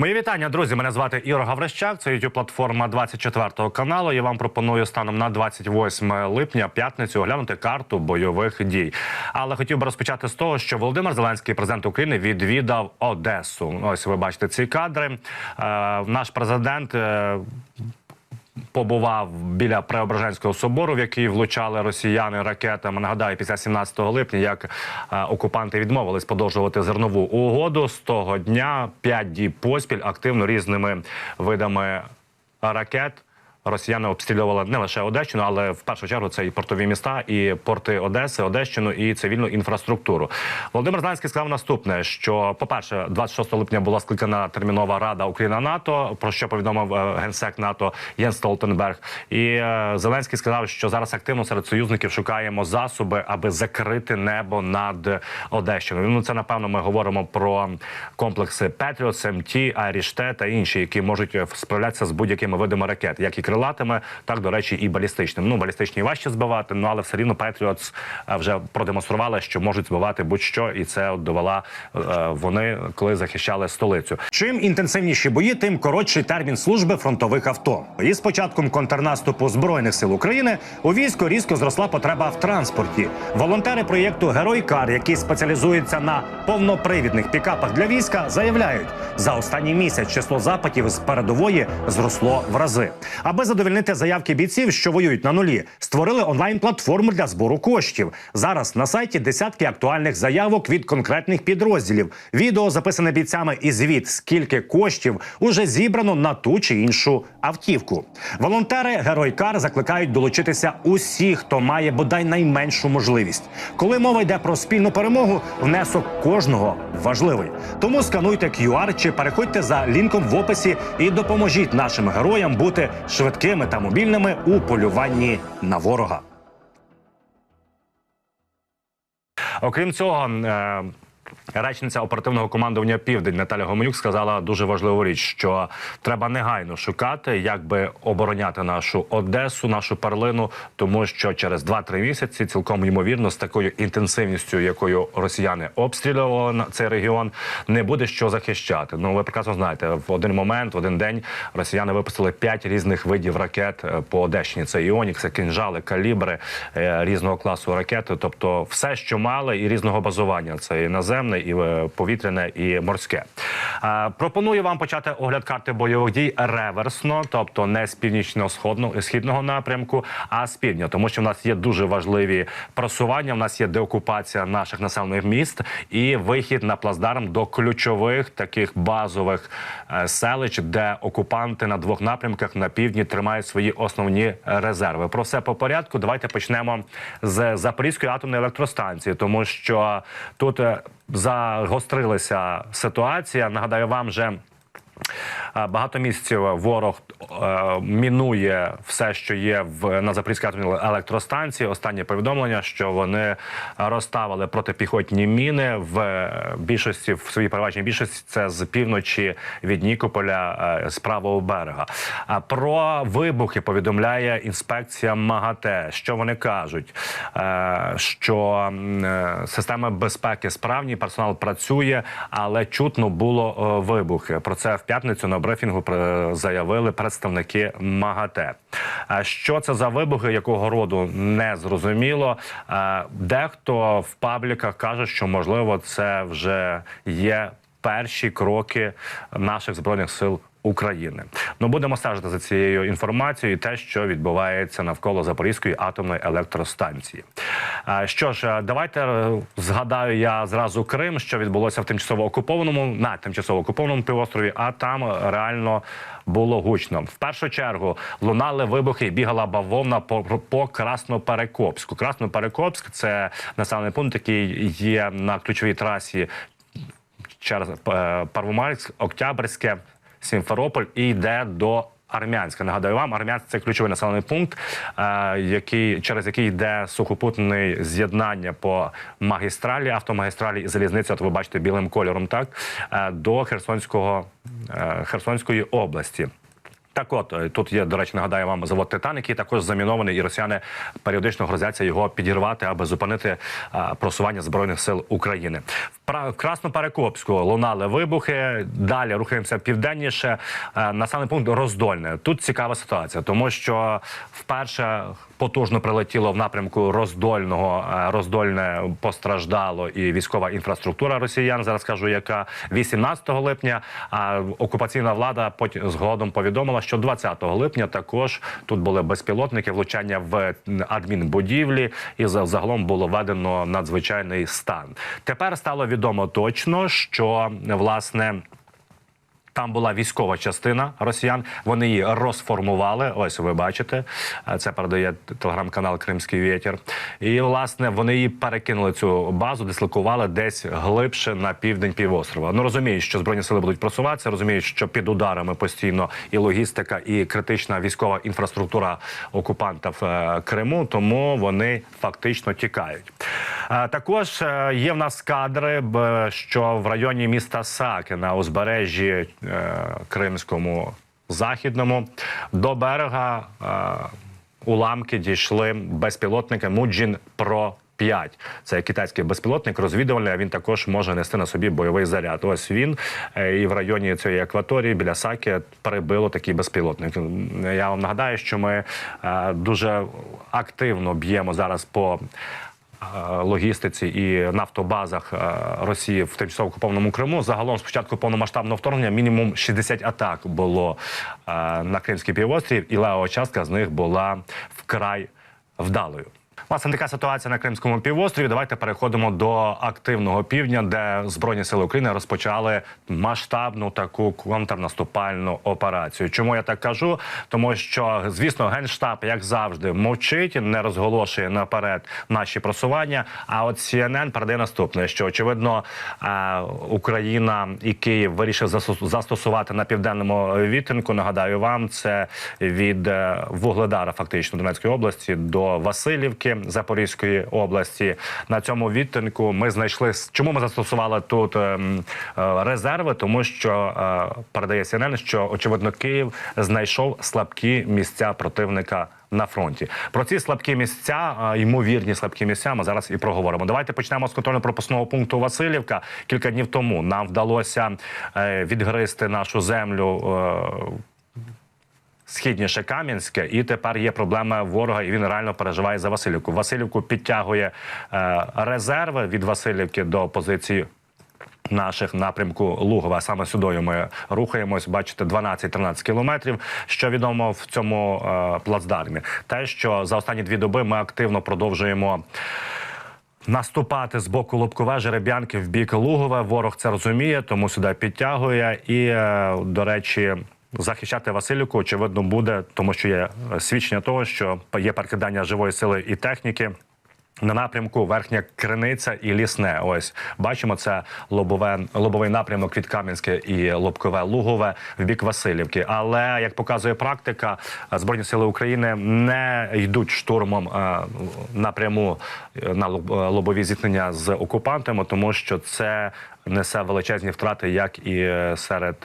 Мої вітання, друзі. Мене звати Ігор Гаврищак. Це youtube платформа 24 каналу. Я вам пропоную станом на 28 липня п'ятницю оглянути карту бойових дій. Але хотів би розпочати з того, що Володимир Зеленський, президент України, відвідав Одесу. Ось ви бачите ці кадри. Е, наш президент. е, Побував біля Преображенського собору, в який влучали росіяни ракетами. Нагадаю, після 17 липня, як е, окупанти відмовились подовжувати зернову угоду з того дня, п'ять діб поспіль активно різними видами ракет. Росіяни обстрілювали не лише Одещину, але в першу чергу це і портові міста, і порти Одеси, Одещину і цивільну інфраструктуру. Володимир Зеленський сказав наступне: що, по-перше, 26 липня була скликана термінова рада Україна НАТО, про що повідомив е, генсек НАТО Єн Столтенберг. І е, Зеленський сказав, що зараз активно серед союзників шукаємо засоби, аби закрити небо над Одещиною. Ну це напевно ми говоримо про комплекси Петріот, СМТ, Айріште та інші, які можуть е, справлятися з будь-якими видами ракет, як і крилатими, так до речі, і балістичними. Ну балістичні важче збивати, ну але все рівно Петріот вже продемонстрували, що можуть збивати будь-що, і це от довела е, вони, коли захищали столицю. Чим інтенсивніші бої, тим коротший термін служби фронтових авто. І з початком контрнаступу збройних сил України у війську різко зросла потреба в транспорті. Волонтери проєкту Герой Кар, які спеціалізуються на повнопривідних пікапах для війська, заявляють, за останній місяць число запитів з передової зросло в рази. Аби задовольнити заявки бійців, що воюють на нулі, створили онлайн-платформу для збору коштів. Зараз на сайті десятки актуальних заявок від конкретних підрозділів. Відео записане бійцями і звіт, скільки коштів уже зібрано на ту чи іншу автівку. Волонтери Герой Кар закликають долучитися усі, хто має бодай найменшу можливість. Коли мова йде про спільну перемогу, внесок кожного важливий. Тому скануйте QR чи переходьте за лінком в описі і допоможіть нашим героям бути швидкими та мобільними у полюванні на ворога. Окрім цього. Речниця оперативного командування Південь Наталя Гомонюк сказала дуже важливу річ, що треба негайно шукати, як би обороняти нашу Одесу, нашу перлину, тому що через 2-3 місяці цілком ймовірно з такою інтенсивністю, якою росіяни обстрілювали цей регіон, не буде що захищати. Ну ви прекрасно знаєте, в один момент, в один день росіяни випустили 5 різних видів ракет е, по Одещині. Це іонікси, кінжали, калібри е, різного класу ракети, тобто все, що мали, і різного базування. Це і наземне, і е, повітряне, і морське. Е, Пропоную вам почати огляд карти бойових дій реверсно, тобто не з північно-сходного східного напрямку, а з півдня, тому що в нас є дуже важливі просування. В нас є деокупація наших населених міст і вихід на плацдарм до ключових таких базових е, селищ, де окупанти на двох напрямках на півдні тримають свої основні резерви. Про все по порядку. Давайте почнемо з Запорізької атомної електростанції, тому що тут е, загострилася ситуація. Нагадаю вам вже. Багато місяців ворог е, мінує все, що є в на Запорізькій електростанції. Останнє повідомлення, що вони розставили протипіхотні міни в більшості в своїй переважній більшості. Це з півночі від Нікополя е, з правого берега. А про вибухи повідомляє інспекця МАГАТЕ. Що вони кажуть? Е, що е, системи безпеки справні, персонал працює, але чутно було вибухи. Про це в п'ятницю на брифінгу е, заявили представники МАГАТЕ. Що це за вибухи, якого роду не зрозуміло. Е, Дехто в пабліках каже, що можливо це вже є перші кроки наших збройних сил. України ну будемо стежити за цією інформацією, те, що відбувається навколо Запорізької атомної електростанції. Що ж, е, давайте е, згадаю я зразу Крим, що відбулося в тимчасово окупованому на тимчасово окупованому півострові. А там реально було гучно. В першу чергу лунали вибухи, бігала бавовна по, по Красноперекопську. Красноперекопськ – це населений пункт, який є на ключовій трасі через е, Первомайськ, Октябрьське, Сімферополь і йде до. Армянська нагадаю вам, Армянськ – це ключовий населений пункт, е, який через який йде сухопутне з'єднання по магістралі, автомагістралі і залізниці. От ви бачите білим кольором, так е, до Херсонського е, Херсонської області. Так, от е, тут є, до речі, нагадаю вам завод Титан, який також замінований, і росіяни періодично грозяться його підірвати, аби зупинити а, просування збройних сил України. В Красноперекопську лунали вибухи. Далі рухаємося південніше. На Населений пункт Роздольне. Тут цікава ситуація, тому що вперше потужно прилетіло в напрямку Роздольного. Е, Роздольне постраждало і військова інфраструктура росіян. Зараз кажу, яка 18 липня. А окупаційна влада потім згодом повідомила, що 20 липня також тут були безпілотники, влучання в адмінбудівлі, і за- загалом було введено надзвичайний стан. Тепер стало відомо точно, що власне. Там була військова частина росіян. Вони її розформували. Ось ви бачите. Е, Це передає телеграм-канал Кримський вітер. І власне вони її перекинули цю базу, дислокували десь глибше на південь півострова. Ну розуміють, що збройні сили будуть просуватися. Розуміють, що під ударами постійно і логістика, і критична військова інфраструктура окупантів е, Криму. Тому вони фактично тікають. Е, Також є в нас кадри, що в районі міста Саки на узбережжі Кримському західному до берега е, уламки дійшли безпілотники Муджін Про. 5. Це китайський безпілотник, розвідувальний. а Він також може нести на собі бойовий заряд. Ось він е, і в районі цієї акваторії біля Саки перебило такий безпілотник. Я вам нагадаю, що ми е, дуже активно б'ємо зараз по е, логістиці і нафтобазах е, Росії в тимчасово окупованому Криму. Загалом спочатку повномасштабного вторгнення мінімум 60 атак було е, на Кримський півострів, і лева частка з них була вкрай вдалою. Власне, така ситуація на Кримському півострові. Давайте переходимо до активного півдня, де Збройні сили України розпочали масштабну таку контрнаступальну операцію. Чому я так кажу? Тому що, звісно, генштаб, як завжди, мовчить, не розголошує наперед наші просування. А от CNN передає наступне: що очевидно е, Україна і Київ вирішив застосувати на південному відтинку. Нагадаю вам, це від е, Вугледара, фактично Донецької області до Васильівки Запорізької області. На цьому відтинку ми знайшли чому ми застосували тут ем, е, резерви, тому що е, передає CNN, що очевидно Київ знайшов слабкі місця противника. На фронті про ці слабкі місця, е, ймовірні слабкі місця, ми зараз і проговоримо. Давайте почнемо з контрольно-пропускного пункту Васильівка. Кілька днів тому нам вдалося відгризти нашу землю. Східніше Кам'янське, і тепер є проблема ворога, і він реально переживає за Васильівку. Васильівку підтягує е, резерви від Васильівки до позиції. Наших напрямку Лугова саме сюди ми рухаємось. Бачите, 12-13 кілометрів. Що відомо в цьому е, плацдармі? Те, що за останні дві доби ми активно продовжуємо наступати з боку Лобкове Жереб'янки в бік Лугове. Ворог це розуміє, тому сюди підтягує. І, е, до речі, захищати Василюку очевидно, буде, тому що є е, свідчення того, що є перекидання живої сили і техніки. На напрямку верхня криниця і лісне. Ось бачимо це лобове лобовий напрямок від Кам'янське і Лобкове Лугове в бік Васильівки. Але як показує практика, збройні сили України не йдуть штурмом е, напряму е, на е, лобові зіткнення з окупантами, тому що це несе величезні втрати як і серед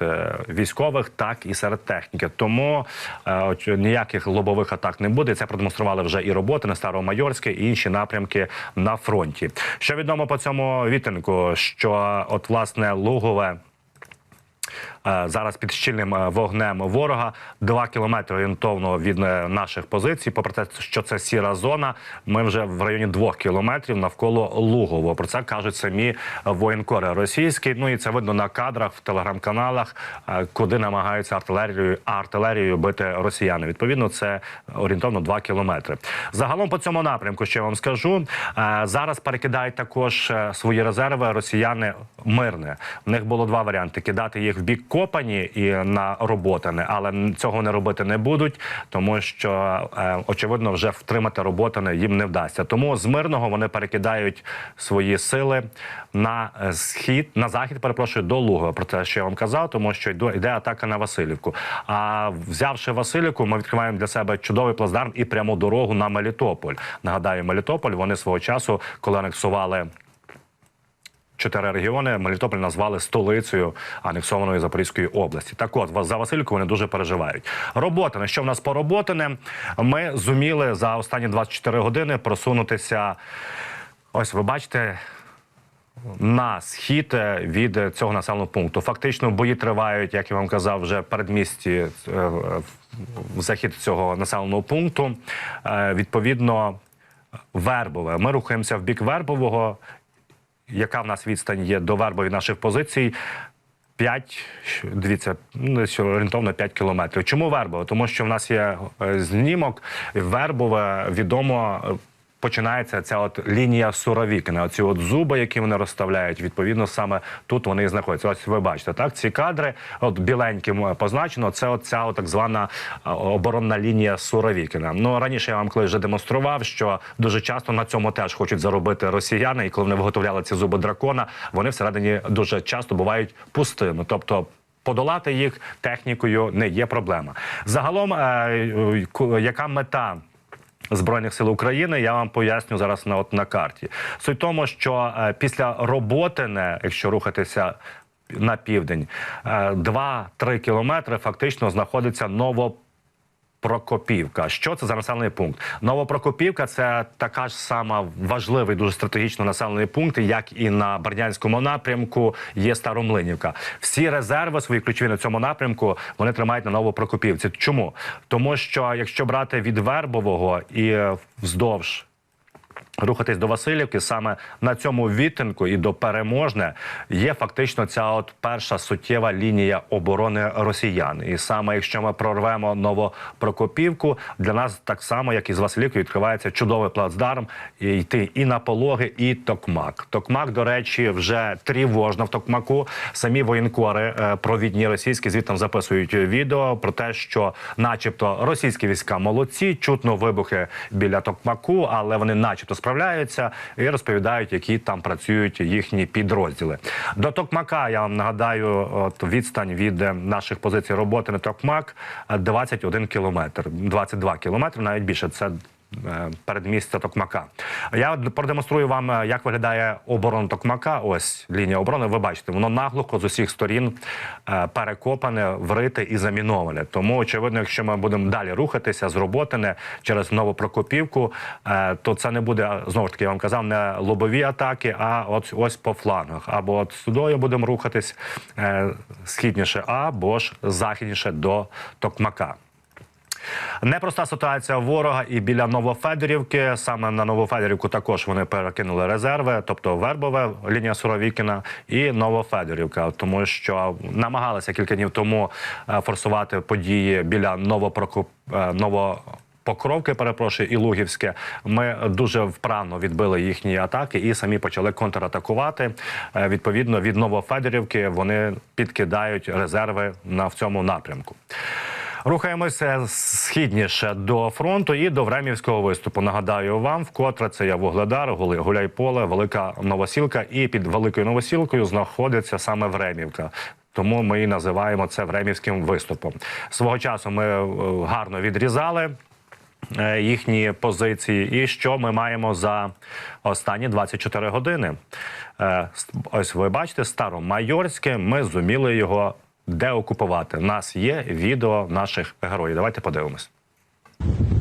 військових, так і серед техніки. Тому ніяких лобових атак не буде. Це продемонстрували вже і роботи на Старомайорське, і інші напрямки на фронті. Що відомо по цьому вітинку? що от власне Лугове. Е, Зараз під щільним е, вогнем ворога два кілометри орієнтовно від е, наших позицій. Попри те, що це сіра зона, ми вже в районі двох кілометрів навколо Лугово. Про це кажуть самі воєнкори російські. Ну і це видно на кадрах в телеграм-каналах, куди намагаються артилерією артилерією бити росіяни. Відповідно, це орієнтовно два кілометри. Загалом по цьому напрямку, що я вам скажу, зараз перекидають також свої резерви росіяни мирне. В них було два варіанти: кидати їх в бік Копані і на Роботине, але цього не робити не будуть, тому що е, очевидно вже втримати Роботине їм не вдасться. Тому з мирного вони перекидають свої сили на е, схід, на захід. Перепрошую до Лугова. Про те, що я вам казав, тому що йде атака на Васильівку. А взявши Васильівку, ми відкриваємо для себе чудовий плацдарм і пряму дорогу на Мелітополь. Нагадаю, Мелітополь вони свого часу, коли анексували чотири регіони Мелітополь назвали столицею анексованої Запорізької області. Так от за Васильівку вони дуже переживають. Роботине, що в нас по роботине? Ми зуміли за останні 24 години просунутися. Ось ви бачите. на схід е, від цього населеного пункту. Фактично бої тривають, як я вам казав, вже передмісті е, в захід цього населеного пункту. Е, Відповідно, Вербове. Ми рухаємося в бік Вербового. Яка в нас відстань є до Вербові наших позицій? 5, дивіться, ну, орієнтовно 5 кілометрів. Чому Вербове? Тому що в нас є е, знімок. Вербове відомо. Починається ця от лінія Суровікина, оці от зуби, які вони розставляють. Відповідно, саме тут вони і знаходяться. Ось ви бачите, так ці кадри, от біленьким позначено. Це от ця от так звана оборонна лінія Суровікина. Ну раніше я вам колись вже демонстрував, що дуже часто на цьому теж хочуть заробити росіяни, і коли вони виготовляли ці зуби дракона, вони всередині дуже часто бувають пустими, тобто. Подолати їх технікою не є проблема. Загалом, е, яка мета Збройних сил України я вам поясню зараз на от на карті. Суть тому, що е, після Роботине, якщо рухатися на південь, е, 2-3 кілометри фактично знаходиться Ново. Прокопівка. Що це за населений пункт? Новопрокопівка це така ж сама важливий, дуже стратегічно населений пункт, як і на Бердянському напрямку є Старомлинівка. Всі резерви свої ключові на цьому напрямку вони тримають на Новопрокопівці. Чому? Тому що якщо брати від Вербового і вздовж рухатись до Васильівки, саме на цьому відтинку і до переможне є фактично ця от перша суттєва лінія оборони росіян. І саме якщо ми прорвемо Новопрокопівку, для нас так само, як і з Василівки, відкривається чудовий плацдарм і йти і на пологи, і Токмак. Токмак, до речі, вже трівожна в Токмаку. Самі воєнкори е, провідні російські звідти записують відео про те, що, начебто, російські війська молодці, чутно вибухи біля Токмаку, але вони, начебто, справляються і розповідають, які там працюють їхні підрозділи. До Токмака я вам нагадаю, от відстань від е, наших позицій роботи на Токмак е, 21 кілометр, 22 кілометри, навіть більше. Це е, передмістя Токмака. Я продемонструю вам, е, як виглядає оборона Токмака. Ось лінія оборони. Ви бачите, воно наглухо з усіх сторін е, перекопане, врите і заміноване. Тому, очевидно, якщо ми будемо далі рухатися з роботине через Новопрокопівку, е, то це не буде знову ж таки, я вам казав, не лобові атаки, а от ось по флангах. Або от сюди будемо рухатись е, східніше, або ж західніше до Токмака. Непроста ситуація ворога і біля Новофедорівки. Саме на Новофедорівку також вони перекинули резерви, тобто Вербове, лінія Суровікіна і Новофедорівка, тому що намагалися кілька днів тому е, форсувати події біля Новопрокоп е, Ново. Покровки, перепрошую, і Лугівське. Ми дуже вправно відбили їхні атаки і самі почали контратакувати. Е, Відповідно, від Новофедорівки вони підкидають резерви на в цьому напрямку. Рухаємося східніше до фронту і до Времівського виступу. Нагадаю вам, вкотре це є Вугледар, Гуляйполе, Велика Новосілка. І під Великою Новосілкою знаходиться саме Времівка. Тому ми і називаємо це Времівським виступом. Свого часу ми е, гарно відрізали е, їхні позиції. І що ми маємо за останні 24 години? Е, Ось ви бачите, Старомайорське. Ми зуміли його деокупувати. У нас є відео наших героїв. Давайте подивимось.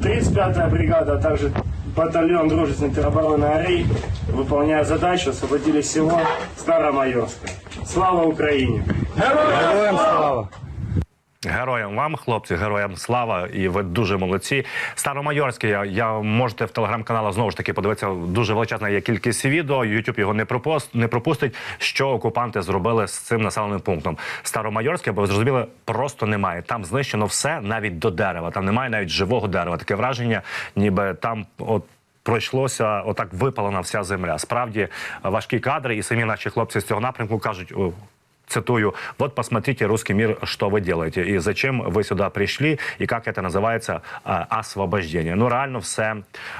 35-я бригада, а также батальон дружественной теробороны «Арей», выполняя задачу, освободили село Старомайорское. Слава Украине! Героям слава! Героям вам, хлопці, героям слава, і ви дуже молодці. Старомайорське, я, я можете в телеграм-каналах знову ж таки подивитися. Дуже величезна є кількість відео. Ютуб його не пропуст, не пропустить. Що окупанти зробили з цим населеним пунктом? Старомайорське, бо ви зрозуміли, просто немає. Там знищено все навіть до дерева. Там немає навіть живого дерева. Таке враження, ніби там от. Пройшлося отак випалена вся земля. Справді важкі кадри, і самі наші хлопці з цього напрямку кажуть: «О, цитую, вот посмотрите, русский мир, что вы делаете, и зачем вы сюда пришли, и как это називається а, освобождение. Ну, реально все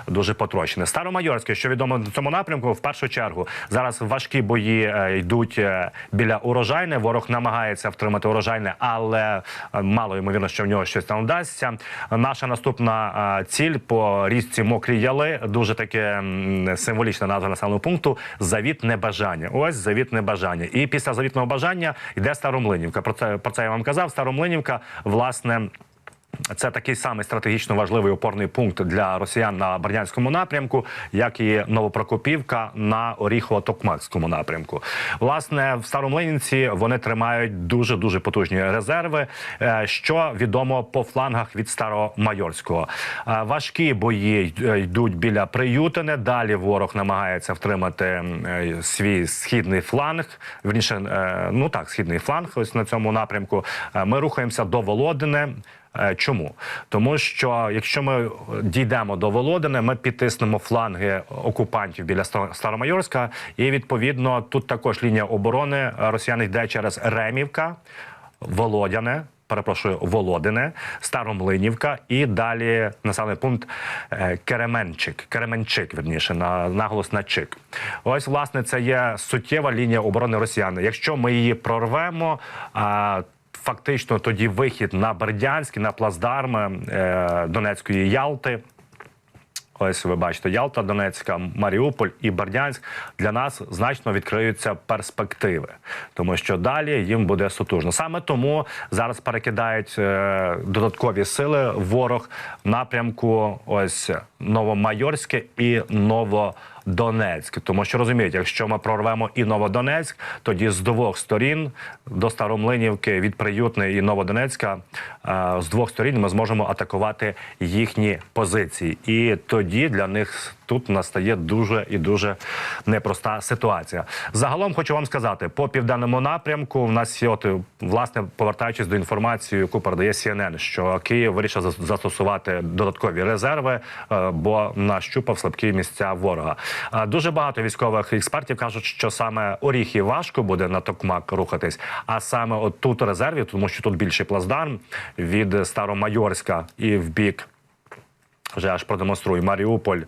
дуже потрощене. Старомайорське, що відомо на цьому напрямку, в першу чергу, зараз важкі бої е, йдуть е, біля урожайне. Ворог намагається втримати урожайне, але е, мало ймовірно, що в нього щось там вдасться. Наша наступна е, ціль по річці Мокрі Яли, дуже таке м, символічна назва населеного пункту. Завітне бажання. Ось завітне бажання. І після завітного бажання йде Старомлинівка. Про це про це я вам казав. Старомлинівка, власне. Це такий самий стратегічно важливий опорний пункт для росіян на Бердянському напрямку, як і Новопрокопівка на Оріхово-Токмацькому напрямку. Власне, в Старомлинівці вони тримають дуже дуже потужні резерви, е, що відомо по флангах від Старомайорського. Е, Важкі бої е, йдуть біля Приютине. Далі ворог намагається втримати свій східний фланг. Вірніше, ну так, східний фланг. Ось на цьому напрямку. Ми рухаємося до Володине. Е, Чому? Тому що якщо ми дійдемо до Володини, ми підтиснемо фланги окупантів біля Старомайорська, і відповідно тут також лінія оборони росіян йде через Ремівка, Володяне. Перепрошую, Володине, Старомлинівка і далі населений пункт е, Кеременчик, Кеременчик, верніше, на наголос на чик. Ось, власне, це є суттєва лінія оборони росіян. Якщо ми її прорвемо, фактично тоді вихід на Бердянськ, на плацдарми е, Донецької Ялти. Ось ви бачите, Ялта, Донецька, Маріуполь і Бердянськ для нас значно відкриються перспективи, тому що далі їм буде сутужно. Саме тому зараз перекидають е, додаткові сили ворог в напрямку ось Новомайорське і Новодонецьк. Тому що розумієте, якщо ми прорвемо і Новодонецьк, тоді з двох сторін до Старомлинівки від Приютної і Новодонецька е, з двох сторін ми зможемо атакувати їхні позиції, і тоді для них тут настає дуже і дуже непроста ситуація. Загалом хочу вам сказати, по південному напрямку в нас є от власне повертаючись до інформації, яку передає CNN, що Київ вирішив зас- застосувати додаткові резерви, е, бо нащупав слабкі місця ворога. Е, Дуже багато військових експертів кажуть, що саме Оріхі важко буде на Токмак рухатись, а саме от тут резервів, тому що тут більший плацдарм від Старомайорська і в бік вже аж продемонструю Маріуполь,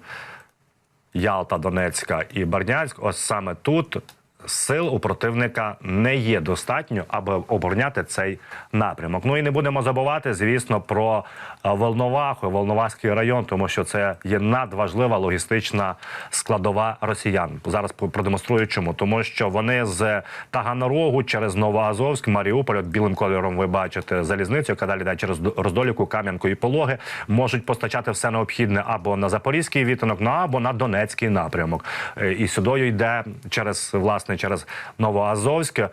Ялта, Донецька і Барнянськ. Ось саме тут сил у противника не є достатньо, аби обороняти цей напрямок. Ну і не будемо забувати, звісно, про е, Волноваху, Волноваський район, тому що це є надважлива логістична складова росіян. Зараз продемонструю чому, тому що вони з Таганрогу через Новоазовськ, Маріуполь, от білим кольором ви бачите залізницю, яка далі йде через Роздолівку, Кам'янку і Пологи, можуть постачати все необхідне або на Запорізький відтинок, ну або на Донецький напрямок. Е, І сюди йде через власне через Новоазовське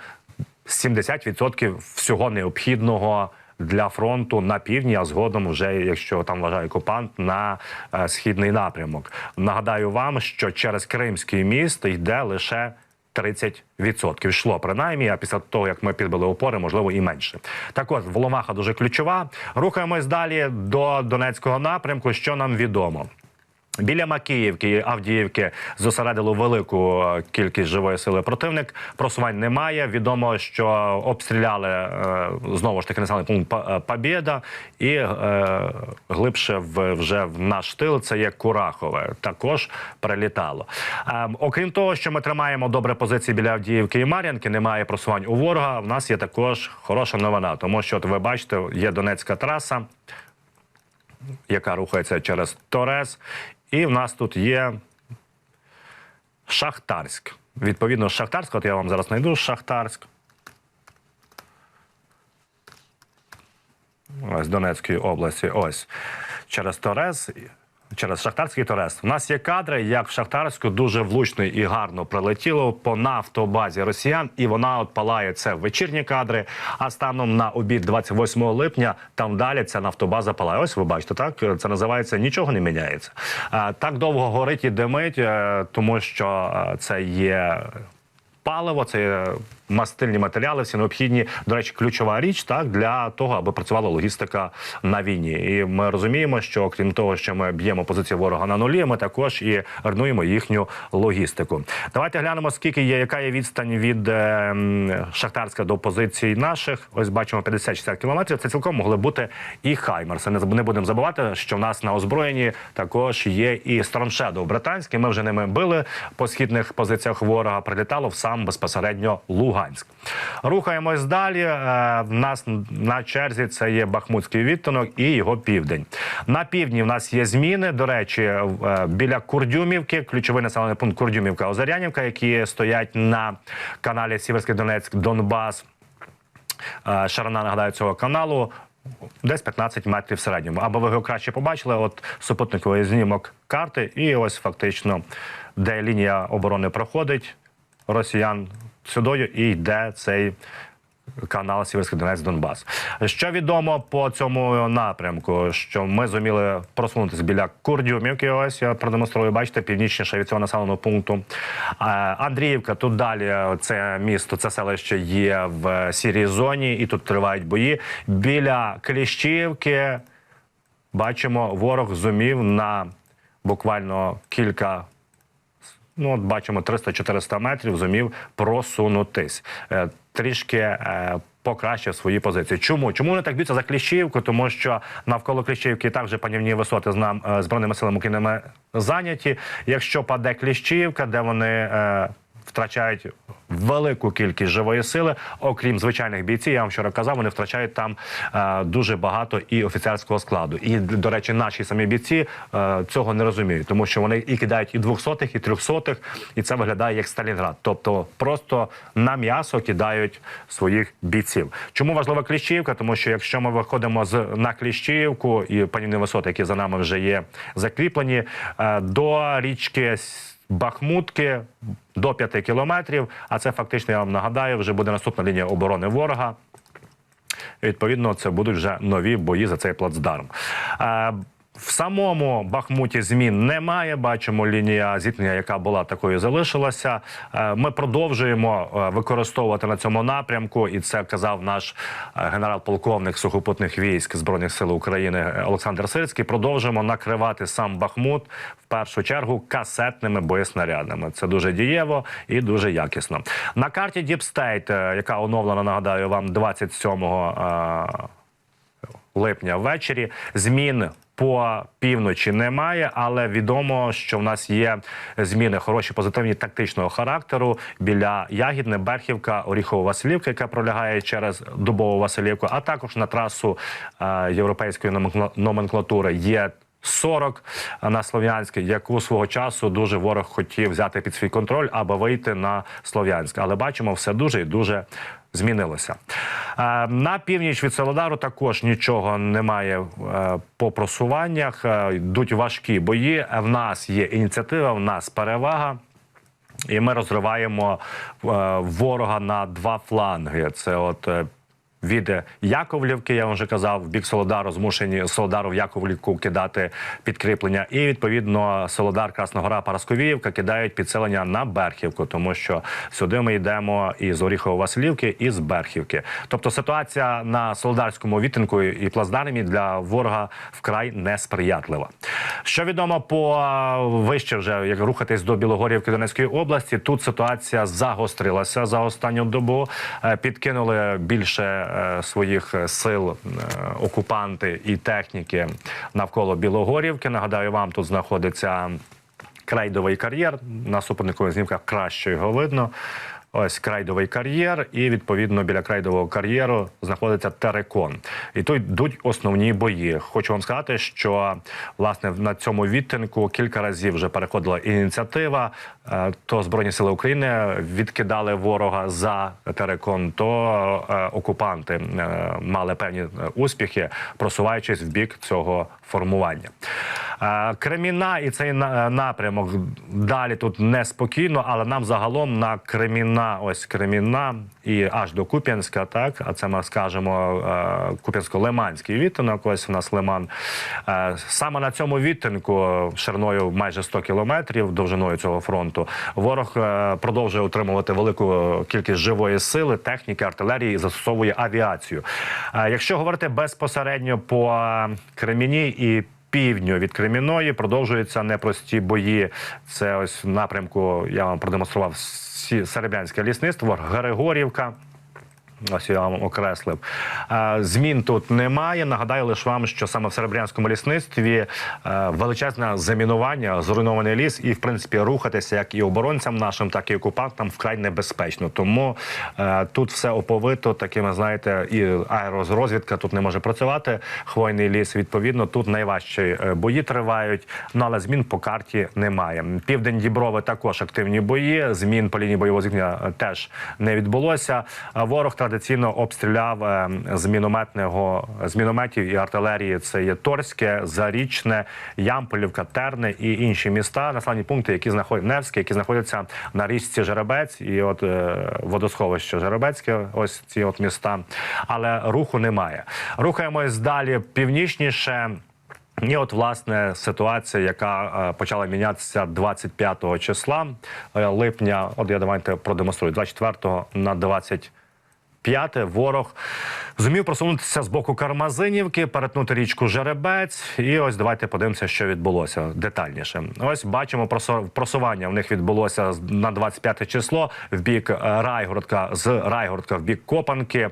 70% всього необхідного. Для фронту на півдні, а згодом, вже якщо там вважає окупант, на е, східний напрямок. Нагадаю вам, що через Кримський міст йде лише 30%. Йшло принаймні, а після того, як ми підбили опори, можливо, і менше. Так от, Воломаха дуже ключова. Рухаємось далі до Донецького напрямку. Що нам відомо? Біля Макіївки і Авдіївки зосередило велику е, кількість живої сили противник. Просувань немає. Відомо, що обстріляли е, знову ж таки населений пункт е, Побєда і глибше вже в наш тил. Це є Курахове. Також прилітало. Е, окрім того, що ми тримаємо добре позиції біля Авдіївки і Мар'янки, немає просувань у ворога. В нас є також хороша новина, тому що от ви бачите, є Донецька траса яка рухається через Торес. І в нас тут є Шахтарськ. Відповідно, Шахтарськ, от я вам зараз знайду Шахтарськ. Ось Донецької області. Ось через Торез. Через Шахтарський Торез. У нас є кадри, як в Шахтарську дуже влучно і гарно прилетіло по нафтобазі росіян, і вона от палає це вечірні кадри. А станом на обід 28 липня там далі ця нафтобаза палає. Ось ви бачите, так це називається нічого не міняється. Так довго горить і димить, е, тому що е, це є паливо, це мастильні матеріали, всі необхідні. До речі, ключова річ так для того, аби працювала логістика на війні. І ми розуміємо, що окрім того, що ми б'ємо позиції ворога на нулі, ми також і руйнуємо їхню логістику. Давайте глянемо, скільки є, яка є відстань від е, Шахтарська до позицій наших. Ось бачимо 50-60 кілометрів. Це цілком могли бути і Хаймерси. Не не будемо забувати, що в нас на озброєнні також є і Storm Shadow британські. Ми вже ними били по східних позиціях ворога. Прилітало в сам безпосередньо Луганськ. Рухаємось далі. Е, В нас на черзі це є Бахмутський відтинок і його південь. На півдні в нас є зміни. До речі, е, біля Курдюмівки, ключовий населений пункт Курдюмівка Озарянівка, які стоять на каналі Сіверський Донецьк Донбас. Е, Ширина нагадаю цього каналу десь 15 метрів в середньому. Або ви його краще побачили, от супутниковий знімок карти, і ось фактично, де лінія оборони проходить росіян сюдою і йде цей канал Сіверський Донець Донбас. Що відомо по цьому напрямку? Що ми зуміли просунутися біля Курдюмівки. Ось я продемонструю, бачите, північніше від цього населеного пункту. Андріївка тут далі. Це місто, це селище є в сірій зоні, і тут тривають бої. Біля Кліщівки бачимо, ворог зумів на буквально кілька ну от бачимо 300-400 метрів зумів просунутись. Е, Трішки е, покращив свої позиції. Чому? Чому вони так б'ються за Кліщівку? Тому що навколо Кліщівки також панівні висоти з нам е, збройними силами України зайняті. Якщо паде Кліщівка, де вони втрачають велику кількість живої сили, окрім звичайних бійців, я вам вчора казав, вони втрачають там е, дуже багато і офіцерського складу. І до речі, наші самі бійці е, цього не розуміють, тому що вони і кидають і двохсотих, і трьохсотих, і це виглядає як Сталінград. Тобто просто на м'ясо кидають своїх бійців. Чому важлива Кліщівка? Тому що якщо ми виходимо з на Кліщівку і панівні висоти, які за нами вже є закріплені, е, до річки. Бахмутки до 5 кілометрів. А це фактично я вам нагадаю, вже буде наступна лінія оборони ворога. Відповідно, це будуть вже нові бої за цей плацдарм. В самому Бахмуті змін немає. Бачимо лінія зіткнення, яка була такою, залишилася. Е, Ми продовжуємо е, використовувати на цьому напрямку, і це казав наш е, генерал-полковник сухопутних військ збройних сил України Олександр Сирський. Продовжуємо накривати сам Бахмут в першу чергу касетними боєснарядами. Це дуже дієво і дуже якісно. На карті е, яка оновлена, нагадаю вам 27 е, липня ввечері. Змін по півночі немає, але відомо, що в нас є зміни хороші, позитивні тактичного характеру біля Ягідне, Берхівка, Оріхово-Василівка, яка пролягає через Дубову Василівку, а також на трасу е, європейської номенклатури є. 40 на Слов'янське, яку свого часу дуже ворог хотів взяти під свій контроль або вийти на Слов'янськ. Але бачимо, все дуже і дуже змінилося. Е, На північ від Солодару також нічого немає е, по просуваннях. Е, Йдуть важкі бої. В нас є ініціатива, в нас перевага. І ми розриваємо ворога на два фланги. Це от від Яковлівки, я вам вже казав, в бік Солодару змушені Солодару в Яковлівку кидати підкріплення. І відповідно Солодар, Красногора, Парасковіївка кидають підселення на Берхівку, тому що сюди ми йдемо із Оріхово-Василівки, і з Берхівки. Тобто ситуація на Солодарському відтинку і плацдармі для ворога вкрай несприятлива. Що відомо по вище вже як рухатись до Білогорівки Донецької області, тут ситуація загострилася за останню добу. Е, Підкинули більше своїх сил е, окупанти і техніки навколо Білогорівки. Нагадаю, вам тут знаходиться крайдовий кар'єр. На супутникових знімках краще його видно. Ось крайдовий кар'єр, і відповідно біля крайдового кар'єру знаходиться терекон. І тут йдуть основні бої. Хочу вам сказати, що власне на цьому відтинку кілька разів вже переходила ініціатива. Е, То збройні сили України відкидали ворога за терекон, то е, окупанти е, мали певні успіхи, просуваючись в бік цього формування. Креміна і цей напрямок далі тут неспокійно, але нам загалом на Креміна, ось Креміна і аж до Куп'янська, так а це ми скажемо е, Куп'янсько-Лиманський відтинок. Ось у нас Лиман. Е, Саме на цьому відтинку шириною майже 100 кілометрів довжиною цього фронту. Ворог е, продовжує утримувати велику кількість живої сили, техніки, артилерії і застосовує авіацію. Якщо говорити безпосередньо по Креміні і півдню від Креміної продовжуються непрості бої. Це ось в напрямку. Я вам продемонстрував Серебрянське лісництво, Григорівка. Ось я вам окреслив. Е, Змін тут немає. Нагадаю лише вам, що саме в Серебрянському лісництві е, величезне замінування, зруйнований ліс, і в принципі рухатися як і оборонцям нашим, так і окупантам вкрай небезпечно. Тому е, тут все оповито такими, знаєте, і аеророзвідка тут не може працювати. Хвойний ліс відповідно тут найважчі бої тривають. Ну але змін по карті немає. Південь Діброви також активні бої. Змін по лінії бойового зіткнення теж не відбулося. Ворог традиційно традиційно обстріляв е, з мінометного з мінометів і артилерії. Це є Торське, Зарічне, Ямполівка, Терне і інші міста, населені пункти, які знаходять Невське, які знаходяться на річці Жеребець, і от е, водосховище Жеребецьке. Ось ці от міста, але руху немає. Рухаємось далі північніше. І от власне ситуація, яка е, почала мінятися 25 числа липня. От я давайте продемонструю 24 на 20 П'яте ворог зумів просунутися з боку Кармазинівки, перетнути річку Жеребець. І ось давайте подивимося, що відбулося детальніше. Ось бачимо просування. В них відбулося на 25 число в бік е, Райгородка з Райгородка в бік Копанки. Е,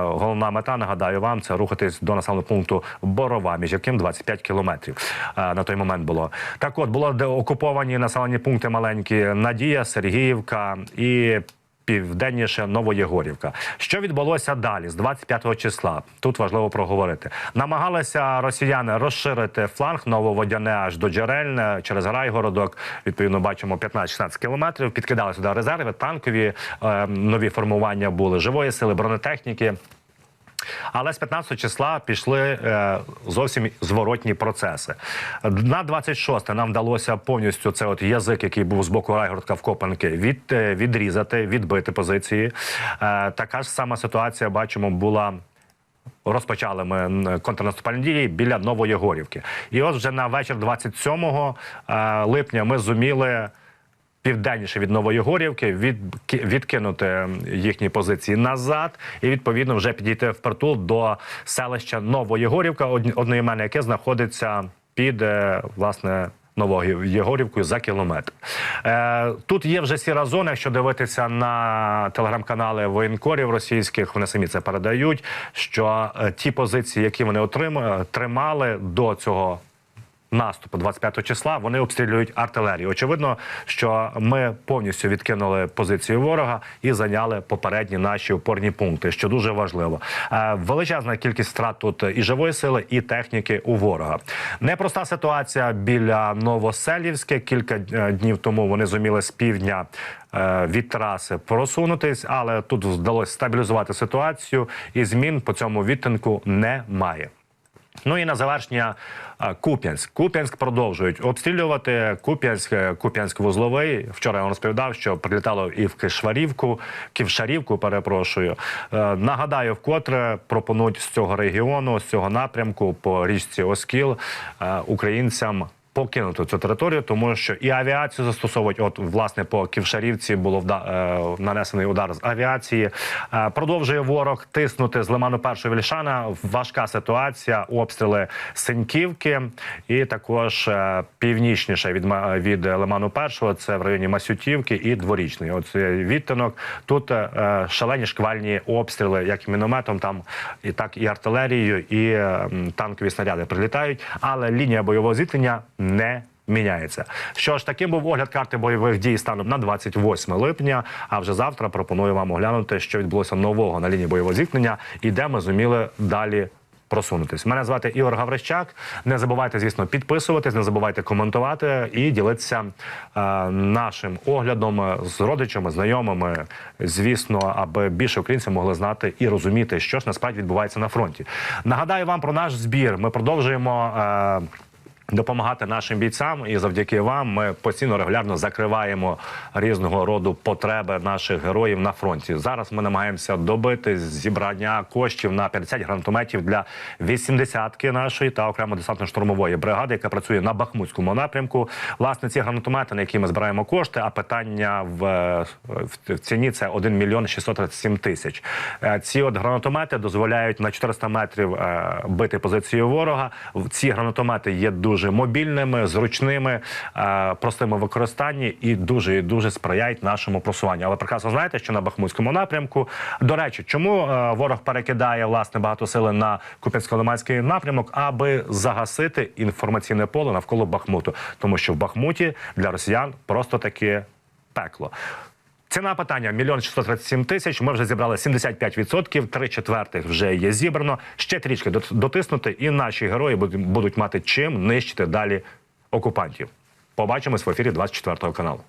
Головна мета, нагадаю вам, це рухатись до населеного пункту Борова, між яким 25 кілометрів е, на той момент було. Так, от було де окуповані населені пункти маленькі Надія, Сергіївка і південніше Новоєгорівка. Що відбулося далі з 25 числа? Тут важливо проговорити. Намагалися росіяни розширити фланг Нововодяне аж до Джерельне через Райгородок. Відповідно, бачимо 15-16 кілометрів. Підкидали сюди резерви, танкові е, нові формування були живої сили, бронетехніки. Але з 15 числа пішли е, зовсім зворотні процеси. На 26 нам вдалося повністю це от язик, який був з боку Райгородка в Копанки, від, е, відрізати, відбити позиції. Е, така ж сама ситуація, бачимо, була. Розпочали ми контрнаступальні дії біля Новоєгорівки. І от вже на вечір 27 е, липня ми зуміли південніше від Новоєгорівки, від, відкинути їхні позиції назад і відповідно вже підійти впритул до селища Новоєгорівка, одні- одноіменне, яке знаходиться під е, власне. Новоєгорівкою за кілометр. Е, тут є вже сіра зона. Якщо дивитися на телеграм-канали воєнкорів російських, вони самі це передають. Що е, ті позиції, які вони отримали, тримали до цього наступу 25 числа вони обстрілюють артилерію. Очевидно, що ми повністю відкинули позицію ворога і зайняли попередні наші опорні пункти, що дуже важливо. Е, Величезна кількість втрат тут і живої сили, і техніки у ворога. Непроста ситуація біля Новоселівське. Кілька е, днів тому вони зуміли з півдня. е, Від траси просунутись, але тут вдалося стабілізувати ситуацію, і змін по цьому відтинку немає. Ну і на завершення Куп'янськ. Куп'янськ продовжують обстрілювати. Куп'янськ, е, Куп'янськ вузловий. Вчора я вам розповідав, що прилітало і в Кишварівку, Ківшарівку. Перепрошую. Е, Нагадаю, вкотре пропонують з цього регіону, з цього напрямку по річці Оскіл е, українцям. Покинути цю територію, тому що і авіацію застосовують. От власне по Ківшарівці було вда... е, нанесений удар з авіації. Е, продовжує ворог тиснути з лиману першого Вільшана. Важка ситуація, обстріли Синьківки, і також е, північніше від від лиману першого. Це в районі Масютівки і дворічний. От відтинок тут е, шалені шквальні обстріли, як мінометом, там і так і артилерією, і е, танкові снаряди прилітають. Але лінія бойового зіткнення не міняється. Що ж, таким був огляд карти бойових дій станом на 28 липня. А вже завтра пропоную вам оглянути, що відбулося нового на лінії бойового зіткнення і де ми зуміли далі. Просунутись. Мене звати Ігор Гаврищак. Не забувайте, звісно, підписуватись, не забувайте коментувати і ділитися е, нашим оглядом з родичами, знайомими. Звісно, аби більше українців могли знати і розуміти, що ж насправді відбувається на фронті. Нагадаю вам про наш збір. Ми продовжуємо. Е, Допомагати нашим бійцям, і завдяки вам ми постійно регулярно закриваємо різного роду потреби наших героїв на фронті. Зараз ми намагаємося добити зібрання коштів на 50 гранатометів для 80-ки нашої та окремо десантно-штурмової бригади, яка працює на Бахмутському напрямку. Власне, ці гранатомети, на які ми збираємо кошти. А питання в, в, ціні це 1 мільйон 637 тисяч. Е, Ці от гранатомети дозволяють на 400 метрів е, бити позицію ворога. Ці гранатомети є дуже мобільними, зручними, е, простими в використанні і дуже і дуже сприяють нашому просуванню. Але прекрасно знаєте, що на Бахмутському напрямку, до речі, чому е, ворог перекидає власне багато сили на Куп'янсько-Лиманський напрямок, аби загасити інформаційне поле навколо Бахмуту, тому що в Бахмуті для росіян просто таке пекло. Ціна питання мільйон 637 тисяч. Ми вже зібрали 75%, три четвертих вже є зібрано. Ще трішки дотиснути, і наші герої будуть- мати чим нищити далі окупантів. Побачимось в ефірі 24 каналу.